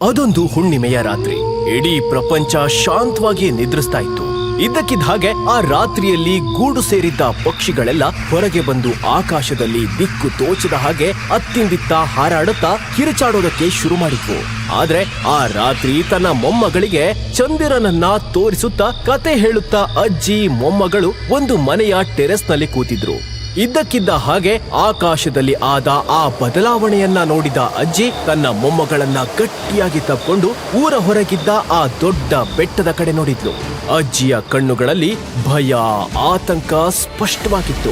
ಅದೊಂದು ಹುಣ್ಣಿಮೆಯ ರಾತ್ರಿ. ಇಡೀ ಪ್ರಪಂಚ ಶಾಂತವಾಗಿ ನಿದ್ರಿಸ್ತಾ ಇತ್ತು. ಇದ್ದಕ್ಕಿದ್ದ ಹಾಗೆ ಆ ರಾತ್ರಿಯಲ್ಲಿ ಗೂಡು ಸೇರಿದ್ದ ಪಕ್ಷಿಗಳೆಲ್ಲ ಹೊರಗೆ ಬಂದು ಆಕಾಶದಲ್ಲಿ ದಿಕ್ಕು ತೋಚದ ಹಾಗೆ ಅತ್ತಿಂದಿತ್ತ ಹಾರಾಡುತ್ತಾ ಕಿರುಚಾಡೋದಕ್ಕೆ ಶುರು ಮಾಡಿದ್ವು. ಆದ್ರೆ ಆ ರಾತ್ರಿ ತನ್ನ ಮೊಮ್ಮಗಳಿಗೆ ಚಂದಿರನನ್ನ ತೋರಿಸುತ್ತಾ ಕತೆ ಹೇಳುತ್ತಾ ಅಜ್ಜಿ, ಮೊಮ್ಮಗಳು ಒಂದು ಮನೆಯ ಟೆರೆಸ್ನಲ್ಲಿ ಕೂತಿದ್ರು. ಇದ್ದಕ್ಕಿದ್ದ ಹಾಗೆ ಆಕಾಶದಲ್ಲಿ ಆದ ಆ ಬದಲಾವಣೆಯನ್ನ ನೋಡಿದ ಅಜ್ಜಿ ತನ್ನ ಮೊಮ್ಮಗಳನ್ನ ಗಟ್ಟಿಯಾಗಿ ತಕ್ಕೊಂಡು ಊರ ಹೊರಗಿದ್ದ ಆ ದೊಡ್ಡ ಬೆಟ್ಟದ ಕಡೆ ನೋಡಿದ್ಲು. ಅಜ್ಜಿಯ ಕಣ್ಣುಗಳಲ್ಲಿ ಭಯ, ಆತಂಕ ಸ್ಪಷ್ಟವಾಗಿತ್ತು.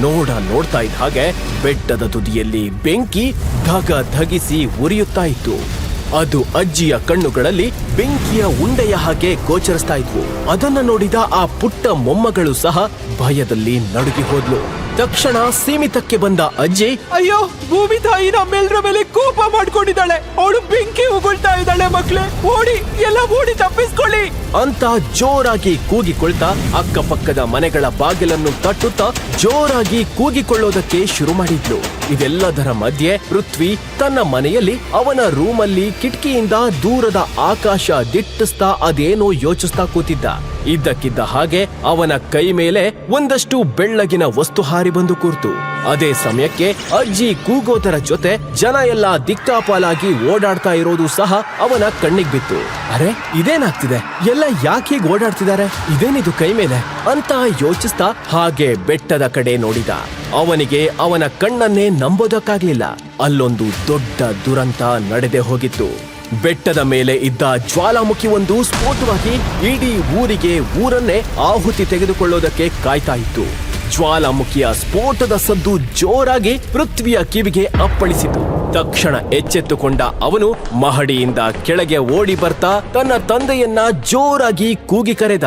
ನೋಡ ನೋಡ್ತಾ ಇದ್ದ ಹಾಗೆ ಬೆಟ್ಟದ ತುದಿಯಲ್ಲಿ ಬೆಂಕಿ ಧಗ ಧಗಿಸಿ ಉರಿಯುತ್ತಾ ಇತ್ತು. ಅದು ಅಜ್ಜಿಯ ಕಣ್ಣುಗಳಲ್ಲಿ ಬೆಂಕಿಯ ಉಂಡೆಯ ಹಾಗೆ ಗೋಚರಿಸ್ತಾ ಇದ್ವು. ಅದನ್ನ ನೋಡಿದ ಆ ಪುಟ್ಟ ಮೊಮ್ಮಗಳು ಸಹ ಭಯದಲ್ಲಿ ನಡುಗಿ ಹೋದ್ಲು. ತಕ್ಷಣ ಸೀಮಿತಕ್ಕೆ ಬಂದ ಅಜ್ಜಿ ಅಯ್ಯೋ ಭೂಮಿ ತಾಯಿ ನಮ್ಮೆಲ್ಲರ ಮೇಲೆ ಕೋಪ ಮಾಡ್ಕೊಂಡಿದ್ದಾಳೆ. ಅವಳು ಬೆಂಕಿ ಉಗುಳ್ತಾ ಇದ್ದಾಳೆ ಮಕ್ಳೇ. ಓಡಿ, ಎಲ್ಲ ಓಡಿ ತಪ್ಪಿಸ್ಕೊಳ್ಳಿ. ಅಂತ ಜೋರಾಗಿ ಕೂಗಿಕೊಳ್ತಾ ಅಕ್ಕಪಕ್ಕದ ಮನೆಗಳ ಬಾಗಿಲನ್ನು ತಟ್ಟುತ್ತಾ ಜೋರಾಗಿ ಕೂಗಿಕೊಳ್ಳೋದಕ್ಕೆ ಶುರು ಮಾಡಿದ್ಲು. ಇದೆಲ್ಲದರ ಮಧ್ಯೆ ಪೃಥ್ವಿ ತನ್ನ ಮನೆಯಲ್ಲಿ ಅವನ ರೂಮಲ್ಲಿ ಕಿಟಕಿಯಿಂದ ದೂರದ ಆಕಾಶ ದಿಟ್ಟಿಸ್ತಾ ಅದೇನೋ ಯೋಚಿಸ್ತಾ ಕೂತಿದ್ದ. ಇದ್ದಕ್ಕಿದ್ದ ಹಾಗೆ ಅವನ ಕೈ ಮೇಲೆ ಒಂದಷ್ಟು ಬೆಳ್ಳಗಿನ ವಸ್ತು ಹಾರಿ ಬಂದು ಕೂರ್ತು. ಅದೇ ಸಮಯಕ್ಕೆ ಅಜ್ಜಿ ಕೂಗೋದರ ಜೊತೆ ಜನ ಎಲ್ಲ ದಿಕ್ಕಾಪಾಲಾಗಿ ಓಡಾಡ್ತಾ ಇರೋದು ಸಹ ಅವನ ಕಣ್ಣಿಗೆ ಬಿತ್ತು. ಅರೆ, ಇದೇನಾಗ್ತಿದೆ? ಎಲ್ಲ ಯಾಕೆ ಓಡಾಡ್ತಿದ್ದಾರೆ? ಇದೇನಿದು ಕೈ ಮೇಲೆ? ಅಂತ ಯೋಚಿಸ್ತಾ ಹಾಗೆ ಬೆಟ್ಟದ ಕಡೆ ನೋಡಿದ. ಅವನಿಗೆ ಅವನ ಕಣ್ಣನ್ನೇ ನಂಬೋದಕ್ಕಾಗ್ಲಿಲ್ಲ. ಅಲ್ಲೊಂದು ದೊಡ್ಡ ದುರಂತ ನಡೆದೇ ಹೋಗಿತ್ತು. ಬೆಟ್ಟದ ಮೇಲೆ ಇದ್ದ ಜ್ವಾಲಾಮುಖಿ ಒಂದು ಸ್ಫೋಟವಾಗಿ ಇಡೀ ಊರಿಗೆ ಊರನ್ನೇ ಆಹುತಿ ತೆಗೆದುಕೊಳ್ಳೋದಕ್ಕೆ ಕಾಯ್ತಾ ಇತ್ತು. ಜ್ವಾಲಾಮುಖಿಯ ಸ್ಫೋಟದ ಸದ್ದು ಜೋರಾಗಿ ಪೃಥ್ವಿಯ ಕಿವಿಗೆ ಅಪ್ಪಳಿಸಿತು. ತಕ್ಷಣ ಎಚ್ಚೆತ್ತುಕೊಂಡ ಅವನು ಮಹಡಿಯಿಂದ ಕೆಳಗೆ ಓಡಿ ಬರ್ತಾ ತನ್ನ ತಂದೆಯನ್ನ ಜೋರಾಗಿ ಕೂಗಿ ಕರೆದ.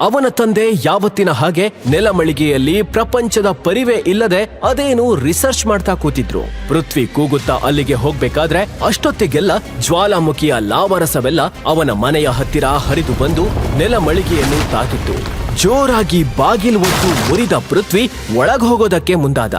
ಅವನ ತಂದೆ ಯಾವತ್ತಿನ ಹಾಗೆ ನೆಲಮಳಿಗೆಯಲ್ಲಿ ಪ್ರಪಂಚದ ಪರಿವೇ ಇಲ್ಲದೆ ಅದೇನು ರಿಸರ್ಚ್ ಮಾಡ್ತಾ ಕೂತಿದ್ರು. ಪೃಥ್ವಿ ಕೂಗುತ್ತಾ ಅಲ್ಲಿಗೆ ಹೋಗ್ಬೇಕಾದ್ರೆ ಅಷ್ಟೊತ್ತಿಗೆಲ್ಲ ಜ್ವಾಲಾಮುಖಿಯ ಲಾವರಸವೆಲ್ಲ ಅವನ ಮನೆಯ ಹತ್ತಿರ ಹರಿದು ಬಂದು ನೆಲಮಳಿಗೆಯನ್ನು ತಾಕಿತ್ತು ಜೋರಾಗಿ ಬಾಗಿಲು ಒತ್ತು ಮುರಿದ ಪೃಥ್ವಿ ಒಳಗ್ ಹೋಗೋದಕ್ಕೆ ಮುಂದಾದ.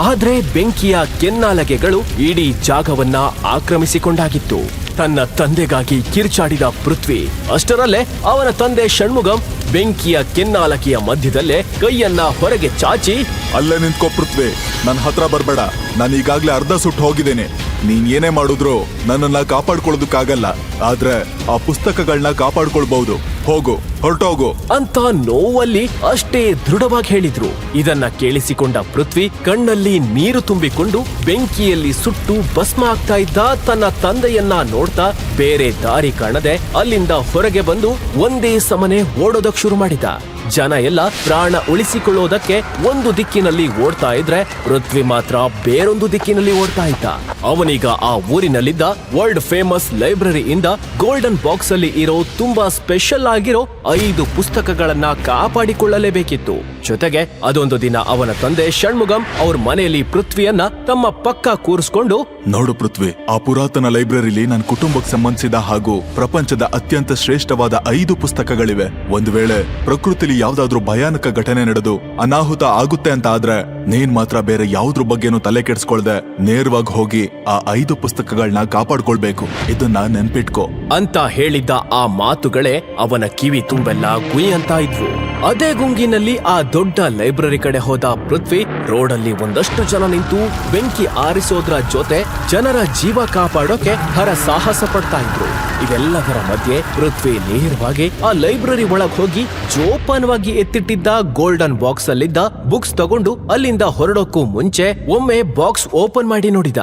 ಆದ್ರೆ ಬೆಂಕಿಯ ಕೆನ್ನಾಲಗೆಗಳು ಇಡೀ ಜಾಗವನ್ನ ಆಕ್ರಮಿಸಿಕೊಂಡಾಗಿತ್ತು. ತನ್ನ ತಂದೆಗಾಗಿ ಕಿರ್ಚಾಡಿದ ಪೃಥ್ವಿ. ಅಷ್ಟರಲ್ಲೇ ಅವನ ತಂದೆ ಷಣ್ಮುಗಂ ಬೆಂಕಿಯ ಕೆನ್ನಾಲಕಿಯ ಮಧ್ಯದಲ್ಲೇ ಕೈಯನ್ನ ಹೊರಗೆ ಚಾಚಿ, ಅಲ್ಲೇ ನಿಂತ್ಕೋ ಪೃಥ್ವಿ ನನ್ನ ಹತ್ರ ಬರ್ಬೇಡ. ನಾನು ಈಗಾಗ್ಲೇ ಅರ್ಧ ಸುಟ್ಟು ಹೋಗಿದ್ದೇನೆ. ನೀನ್ ಏನೇ ಮಾಡಿದ್ರು ನನ್ನನ್ನ ಕಾಪಾಡ್ಕೊಳ್ಳೋದಕ್ಕಾಗಲ್ಲ. ಆದ್ರೆ ಆ ಪುಸ್ತಕಗಳನ್ನ ಕಾಪಾಡ್ಕೊಳ್ಬಹುದು. ಹೋಗು, ಹೊರಟೋಗು. ಅಂತ ನೋವಲ್ಲಿ ಅಷ್ಟೇ ದೃಢವಾಗಿ ಹೇಳಿದ್ರು. ಇದನ್ನ ಕೇಳಿಸಿಕೊಂಡ ಪೃಥ್ವಿ ಕಣ್ಣಲ್ಲಿ ನೀರು ತುಂಬಿಕೊಂಡು ಬೆಂಕಿಯಲ್ಲಿ ಸುಟ್ಟು ಭಸ್ಮ ಆಗ್ತಾ ಇದ್ದ ತನ್ನ ತಂದೆಯನ್ನ ನೋಡ್ತಾ ಬೇರೆ ದಾರಿ ಕಾಣದೆ ಅಲ್ಲಿಂದ ಹೊರಗೆ ಬಂದು ಒಂದೇ ಸಮನೆ ಓಡೋದಕ್ ಶುರು ಮಾಡಿದ. ಜನ ಎಲ್ಲ ಪ್ರಾಣ ಉಳಿಸಿಕೊಳ್ಳೋದಕ್ಕೆ ಒಂದು ದಿಕ್ಕಿನಲ್ಲಿ ಓಡ್ತಾ ಇದ್ರೆ ಪೃಥ್ವಿ ಮಾತ್ರ ಬೇರೊಂದು ದಿಕ್ಕಿನಲ್ಲಿ ಓಡ್ತಾ ಇದ್ದ. ಅವನೀಗ ಆ ಊರಿನಲ್ಲಿದ್ದ ವರ್ಲ್ಡ್ ಫೇಮಸ್ ಲೈಬ್ರರಿಯಿಂದ ಗೋಲ್ಡನ್ ಬಾಕ್ಸ್ ಅಲ್ಲಿ ಇರೋ ತುಂಬಾ ಸ್ಪೆಷಲ್ ಆಗಿರೋ ಐದು ಪುಸ್ತಕಗಳನ್ನ ಕಾಪಾಡಿಕೊಳ್ಳಲೇಬೇಕಿತ್ತು. ಜೊತೆಗೆ ಅದೊಂದು ದಿನ ಅವನ ತಂದೆ ಷಣ್ಮುಗಂ ಅವ್ರ ಮನೆಯಲ್ಲಿ ಪೃಥ್ವಿಯನ್ನ ತಮ್ಮ ಪಕ್ಕ ಕೂರಿಸ್ಕೊಂಡು ನೋಡು ಪೃಥ್ವಿ ಆ ಪುರಾತನ ಲೈಬ್ರರಿಲಿ ನನ್ನ ಕುಟುಂಬಕ್ಕೆ ಸಂಬಂಧಿಸಿದ ಹಾಗೂ ಪ್ರಪಂಚದ ಅತ್ಯಂತ ಶ್ರೇಷ್ಠವಾದ ಐದು ಪುಸ್ತಕಗಳಿವೆ. ಒಂದು ವೇಳೆ ಪ್ರಕೃತಿಲಿ ಯಾವ್ದಾದ್ರೂ ಭಯಾನಕ ಘಟನೆ ನಡೆದು ಅನಾಹುತ ಆಗುತ್ತೆ ಅಂತ ಆದ್ರೆ ನೀನ್ ಮಾತ್ರ ಬೇರೆ ಯಾವ್ದ್ರ ಬಗ್ಗೆನೂ ತಲೆ ಕೆಡ್ಸ್ಕೊಳ್ದೆ ನೇರವಾಗಿ ಹೋಗಿ ಆ ಐದು ಪುಸ್ತಕಗಳನ್ನ ಕಾಪಾಡ್ಕೊಳ್ಬೇಕು. ಇದನ್ನ ನೆನ್ಪಿಟ್ಕೋ. ಅಂತ ಹೇಳಿದ್ದ ಆ ಮಾತುಗಳೇ ಅವನ ಕಿವಿ ತುಂಬೆಲ್ಲ ಗುಯ್ ಅಂತ ಇದ್ವು. ಅದೇ ಗುಂಗಿನಲ್ಲಿ ಆ ದೊಡ್ಡ ಲೈಬ್ರರಿ ಕಡೆ ಹೋದ ಪೃಥ್ವಿ ರೋಡಲ್ಲಿ ಒಂದಷ್ಟು ಜನ ನಿಂತು ಬೆಂಕಿ ಆರಿಸೋದ್ರ ಜೊತೆ ಜನರ ಜೀವ ಕಾಪಾಡೋಕೆ ಹರ ಸಾಹಸ ಪಡ್ತಾ ಇದ್ರು. ಇವೆಲ್ಲದರ ಮಧ್ಯೆ ಪೃಥ್ವಿ ನೇರವಾಗಿ ಆ ಲೈಬ್ರರಿ ಒಳಗ್ ಹೋಗಿ ಜೋಪಾನವಾಗಿ ಎತ್ತಿಟ್ಟಿದ್ದ ಗೋಲ್ಡನ್ ಬಾಕ್ಸ್ ಅಲ್ಲಿದ್ದ ಬುಕ್ಸ್ ತಗೊಂಡು ಅಲ್ಲಿಂದ ಹೊರಡೋಕ್ಕೂ ಮುಂಚೆ ಒಮ್ಮೆ ಬಾಕ್ಸ್ ಓಪನ್ ಮಾಡಿ ನೋಡಿದ.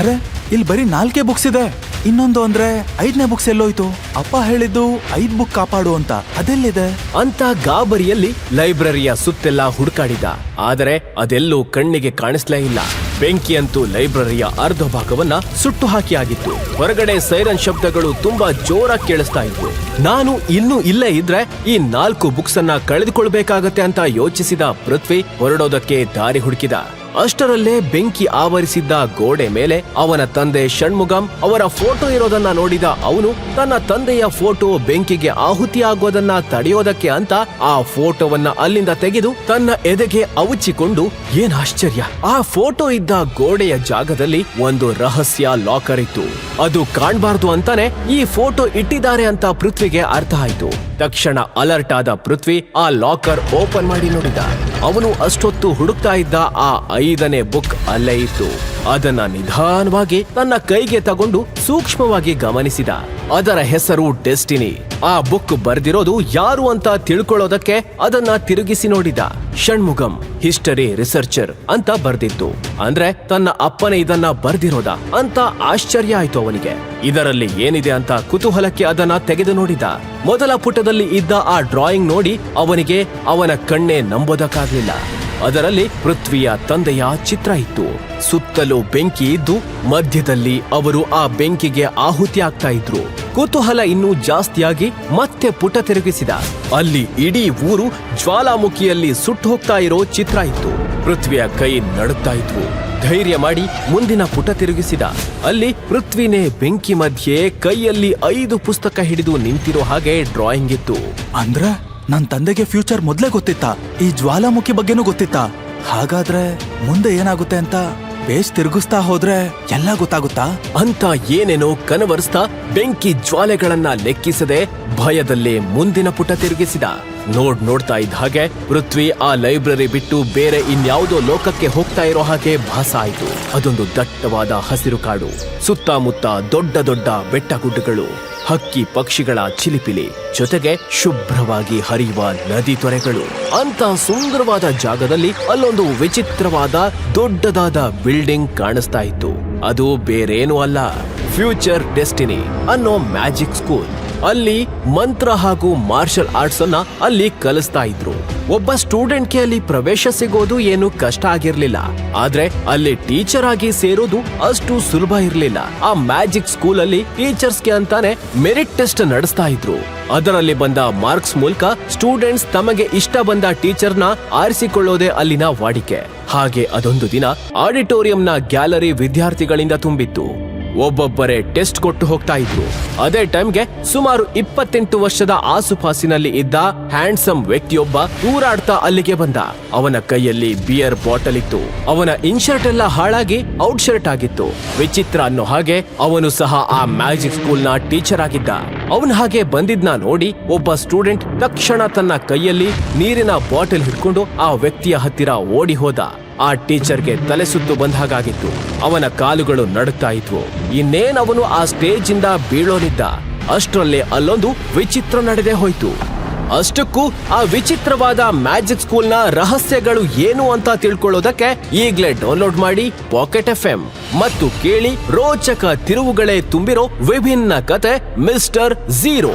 ಅರೆ, ಇಲ್ಲಿ ಬರೀ ನಾಲ್ಕೇ ಬುಕ್ಸ್ ಇದೆ. ಇನ್ನೊಂದು ಅಂದ್ರೆ ಐದನೇ ಬುಕ್ಸ್ ಎಲ್ಲೋಯ್ತು. ಅಪ್ಪ ಹೇಳಿದ್ದು ಐದ್ ಬುಕ್ ಕಾಪಾಡು ಅಂತ. ಅದೆಲ್ಲಿದೆ? ಅಂತ ಗಾಬರಿಯಲ್ಲಿ ಲೈಬ್ರರಿಯ ಸುತ್ತೆಲ್ಲ ಹುಡುಕಾಡಿದ. ಆದರೆ ಅದೆಲ್ಲೂ ಕಣ್ಣಿಗೆ ಕಾಣಿಸ್ಲೇ ಇಲ್ಲ. ಬೆಂಕಿಯಂತೂ ಲೈಬ್ರರಿಯ ಅರ್ಧ ಭಾಗವನ್ನ ಸುಟ್ಟು ಹಾಕಿ ಆಗಿತ್ತು. ಹೊರಗಡೆ ಸೈರನ್ ಶಬ್ದಗಳು ತುಂಬಾ ಜೋರಾಗಿ ಕೇಳಿಸ್ತಾ ಇದ್ವು. ನಾನು ಇನ್ನೂ ಇಲ್ಲೇ ಇದ್ರೆ ಈ ನಾಲ್ಕು ಬುಕ್ಸ್ ಅನ್ನ ಕಳೆದುಕೊಳ್ಬೇಕಾಗತ್ತೆ ಅಂತ ಯೋಚಿಸಿದ ಪೃಥ್ವಿ ಹೊರಡೋದಕ್ಕೆ ದಾರಿ ಹುಡುಕಿದ. ಅಷ್ಟರಲ್ಲೇ ಬೆಂಕಿ ಆವರಿಸಿದ್ದ ಗೋಡೆ ಮೇಲೆ ಅವನ ತಂದೆ ಷಣ್ಮುಗಂ ಅವರ ಫೋಟೋ ಇರೋದನ್ನ ನೋಡಿದ ಅವನು, ತನ್ನ ತಂದೆಯ ಫೋಟೋ ಬೆಂಕಿಗೆ ಆಹುತಿಯಾಗೋದನ್ನ ತಡೆಯೋದಕ್ಕೆ ಅಂತ ಆ ಫೋಟೋವನ್ನ ಅಲ್ಲಿಂದ ತೆಗೆದು ತನ್ನ ಎದೆಗೆ ಅವಚಿಕೊಂಡು, ಏನ್ ಆಶ್ಚರ್ಯ, ಆ ಫೋಟೋ ಇದ್ದ ಗೋಡೆಯ ಜಾಗದಲ್ಲಿ ಒಂದು ರಹಸ್ಯ ಲಾಕರ್ ಇತ್ತು. ಅದು ಕಾಣ್ಬಾರ್ದು ಅಂತಾನೆ ಈ ಫೋಟೋ ಇಟ್ಟಿದ್ದಾರೆ ಅಂತ ಪೃಥ್ವಿಗೆ ಅರ್ಥ ಆಯ್ತು. ತಕ್ಷಣ ಅಲರ್ಟ್ ಆದ ಪೃಥ್ವಿ ಆ ಲಾಕರ್ ಓಪನ್ ಮಾಡಿ ನೋಡಿದ. ಅವನು ಅಷ್ಟೊತ್ತು ಹುಡುಕ್ತಾ ಇದ್ದ ಆ ಐದನೇ ಬುಕ್ ಅಲ್ಲೇ ಇತ್ತು. ಅದನ್ನ ನಿಧಾನವಾಗಿ ತನ್ನ ಕೈಗೆ ತಗೊಂಡು ಸೂಕ್ಷ್ಮವಾಗಿ ಗಮನಿಸಿದ. ಅದರ ಹೆಸರು ಡೆಸ್ಟಿನಿ. ಆ ಬುಕ್ ಬರ್ದಿರೋದು ಯಾರು ಅಂತ ತಿಳ್ಕೊಳ್ಳೋದಕ್ಕೆ ಅದನ್ನ ತಿರುಗಿಸಿ ನೋಡಿದ. ಷಣ್ಮುಗಂ ಹಿಸ್ಟರಿ ರಿಸರ್ಚರ್ ಅಂತ ಬರ್ದಿತ್ತು. ಅಂದ್ರೆ ತನ್ನ ಅಪ್ಪನೇ ಇದನ್ನ ಬರ್ದಿರೋದ ಅಂತ ಆಶ್ಚರ್ಯ ಆಯ್ತು ಅವನಿಗೆ. ಇದರಲ್ಲಿ ಏನಿದೆ ಅಂತ ಕುತೂಹಲಕ್ಕೆ ಅದನ್ನ ತೆಗೆದು ನೋಡಿದ. ಮೊದಲ ಪುಟದಲ್ಲಿ ಇದ್ದ ಆ ಡ್ರಾಯಿಂಗ್ ನೋಡಿ ಅವನಿಗೆ ಅವನ ಕಣ್ಣೇ ನಂಬೋದಕ್ಕಾಗ್ಲಿಲ್ಲ. ಅದರಲ್ಲಿ ಪೃಥ್ವಿಯ ತಂದೆಯ ಚಿತ್ರ ಇತ್ತು. ಸುತ್ತಲೂ ಬೆಂಕಿ ಇದ್ದು ಮಧ್ಯದಲ್ಲಿ ಅವರು ಆ ಬೆಂಕಿಗೆ ಆಹುತಿ ಆಗ್ತಾ ಇದ್ರು. ಕುತೂಹಲ ಇನ್ನೂ ಜಾಸ್ತಿಯಾಗಿ ಮತ್ತೆ ಪುಟ ತಿರುಗಿಸಿದ. ಅಲ್ಲಿ ಇಡೀ ಊರು ಜ್ವಾಲಾಮುಖಿಯಲ್ಲಿ ಸುಟ್ಟು ಹೋಗ್ತಾ ಇರೋ ಚಿತ್ರ ಇತ್ತು. ಪೃಥ್ವಿಯ ಕೈ ನಡುತ್ತಾ ಇದ್ವು. ಧೈರ್ಯ ಮಾಡಿ ಮುಂದಿನ ಪುಟ ತಿರುಗಿಸಿದ. ಅಲ್ಲಿ ಪೃಥ್ವಿನೇ ಬೆಂಕಿ ಮಧ್ಯೆ ಕೈಯಲ್ಲಿ ಐದು ಪುಸ್ತಕ ಹಿಡಿದು ನಿಂತಿರೋ ಹಾಗೆ ಡ್ರಾಯಿಂಗ್ ಇತ್ತು. ಅಂದ್ರ? ನನ್ ತಂದೆಗೆ ಫ್ಯೂಚರ್ ಮೊದ್ಲೇ ಗೊತ್ತಿತ್ತ, ಈ ಜ್ವಾಲಾಮುಖಿ ಬಗ್ಗೆನೂ ಗೊತ್ತಿತ್ತ. ಹಾಗಾದ್ರೆ ಮುಂದೆ ಏನಾಗುತ್ತೆ ಅಂತ ಬೇಸ್ ತಿರುಗಿಸ್ತಾ ಹೋದ್ರೆ ಎಲ್ಲ ಗೊತ್ತಾಗುತ್ತಾ? ಅಂತ ಏನೇನೋ ಕನವರಿಸ್ತಾ ಬೆಂಕಿ ಜ್ವಾಲೆಗಳನ್ನ ಲೆಕ್ಕಿಸದೆ ಭಯದಲ್ಲೇ ಮುಂದಿನ ಪುಟ ತಿರುಗಿಸಿದ. ನೋಡ್ ನೋಡ್ತಾ ಇದ್ದ ಹಾಗೆ ಪೃಥ್ವಿ ಆ ಲೈಬ್ರರಿ ಬಿಟ್ಟು ಬೇರೆ ಇನ್ಯಾವುದೋ ಲೋಕಕ್ಕೆ ಹೋಗ್ತಾ ಇರೋ ಹಾಗೆ ಭಾಸ ಆಯ್ತು. ಅದೊಂದು ದಟ್ಟವಾದ ಹಸಿರು ಕಾಡು, ಸುತ್ತಮುತ್ತ ದೊಡ್ಡ ದೊಡ್ಡ ಬೆಟ್ಟ ಗುಡ್ಡಗಳು. ಹಕ್ಕಿ ಪಕ್ಷಿಗಳ ಚಿಲಿಪಿಲಿ ಜೊತೆಗೆ ಶುಭ್ರವಾಗಿ ಹರಿಯುವ ನದಿ ತೊರೆಗಳು. ಅಂತ ಸುಂದರವಾದ ಜಾಗದಲ್ಲಿ ಅಲ್ಲೊಂದು ವಿಚಿತ್ರವಾದ ದೊಡ್ಡದಾದ ಬಿಲ್ಡಿಂಗ್ ಕಾಣಿಸ್ತಾ ಇತ್ತು. ಅದು ಬೇರೇನೂ ಅಲ್ಲ. ಫ್ಯೂಚರ್ ಡೆಸ್ಟಿನಿ ಅನ್ನೋ ಮ್ಯಾಜಿಕ್ ಸ್ಕೂಲ್. ಅಲ್ಲಿ ಮಂತ್ರ ಹಾಗೂ ಮಾರ್ಷಲ್ ಆರ್ಟ್ಸ್ ಅನ್ನ ಅಲ್ಲಿ ಕಲಿಸ್ತಾ ಇದ್ರು. ಒಬ್ಬ ಸ್ಟೂಡೆಂಟ್ಗೆ ಅಲ್ಲಿ ಪ್ರವೇಶ ಸಿಗೋದು ಏನು ಕಷ್ಟ ಆಗಿರ್ಲಿಲ್ಲ. ಆದ್ರೆ ಅಲ್ಲಿ ಟೀಚರ್ ಆಗಿ ಸೇರೋದು ಅಷ್ಟು ಸುಲಭ ಇರ್ಲಿಲ್ಲ. ಆ ಮ್ಯಾಜಿಕ್ ಸ್ಕೂಲ್ ಅಲ್ಲಿ ಟೀಚರ್ಸ್ಗೆ ಅಂತಾನೆ ಮೆರಿಟ್ ಟೆಸ್ಟ್ ನಡೆಸ್ತಾ ಇದ್ರು. ಅದರಲ್ಲಿ ಬಂದ ಮಾರ್ಕ್ಸ್ ಮೂಲಕ ಸ್ಟೂಡೆಂಟ್ಸ್ ತಮಗೆ ಇಷ್ಟ ಬಂದ ಟೀಚರ್ನ ಆರಿಸಿಕೊಳ್ಳೋದೇ ಅಲ್ಲಿನ ವಾಡಿಕೆ. ಹಾಗೆ ಅದೊಂದು ದಿನ ಆಡಿಟೋರಿಯಂನ ಗ್ಯಾಲರಿ ವಿದ್ಯಾರ್ಥಿಗಳಿಂದ ತುಂಬಿತ್ತು. ಒಬ್ಬೊಬ್ಬರೇ ಟೆಸ್ಟ್ ಕೊಟ್ಟು ಹೋಗ್ತಾ ಇದ್ರು. ಅದೇ ಟೈಮ್ಗೆ ಸುಮಾರು ಇಪ್ಪತ್ತೆಂಟು ವರ್ಷದ ಆಸುಪಾಸಿನಲ್ಲಿ ಇದ್ದ ಹ್ಯಾಂಡ್ಸಮ್ ವ್ಯಕ್ತಿಯೊಬ್ಬ ಊರಾಡ್ತಾ ಅಲ್ಲಿಗೆ ಬಂದ. ಅವನ ಕೈಯಲ್ಲಿ ಬಿಯರ್ ಬಾಟಲ್ ಇತ್ತು. ಅವನ ಇನ್ಶರ್ಟ್ ಎಲ್ಲ ಹಾಳಾಗಿ ಔಟ್ ಶರ್ಟ್ ಆಗಿತ್ತು. ವಿಚಿತ್ರ ಅನ್ನೋ ಹಾಗೆ ಅವನು ಸಹ ಆ ಮ್ಯಾಜಿಕ್ ಸ್ಕೂಲ್ನ ಟೀಚರ್ ಆಗಿದ್ದ. ಅವನ ಹಾಗೆ ಬಂದಿದ್ನ ನೋಡಿ ಒಬ್ಬ ಸ್ಟೂಡೆಂಟ್ ತಕ್ಷಣ ತನ್ನ ಕೈಯಲ್ಲಿ ನೀರಿನ ಬಾಟಲ್ ಹಿಡ್ಕೊಂಡು ಆ ವ್ಯಕ್ತಿಯ ಹತ್ತಿರ ಓಡಿ ಹೋದ. ಆ ಟೀಚರ್ಗೆ ತಲೆ ಸುತ್ತು ಬಂದ ಹಾಗಾಗಿತ್ತು. ಅವನ ಕಾಲುಗಳು ನಡುತ್ತಾ ಇದ್ವು. ಇನ್ನೇನ್ ಅವನು ಆ ಸ್ಟೇಜ್ ಇಂದ ಬೀಳೋನಿದ್ದ? ಅಷ್ಟರಲ್ಲೇ ಅಲ್ಲೊಂದು ವಿಚಿತ್ರ ನಡೆದೇ ಹೋಯ್ತು. ಅಷ್ಟಕ್ಕೂ ಆ ವಿಚಿತ್ರವಾದ ಮ್ಯಾಜಿಕ್ ಸ್ಕೂಲ್ನ ರಹಸ್ಯಗಳು ಏನು ಅಂತ ತಿಳ್ಕೊಳ್ಳೋದಕ್ಕೆ ಈಗ್ಲೇ ಡೌನ್ಲೋಡ್ ಮಾಡಿ ಪಾಕೆಟ್ ಎಫ್ ಎಂ ಮತ್ತು ಕೇಳಿ ರೋಚಕ ತಿರುವುಗಳೇ ತುಂಬಿರೋ ವಿಭಿನ್ನ ಕತೆ ಮಿಸ್ಟರ್ ಝೀರೋ.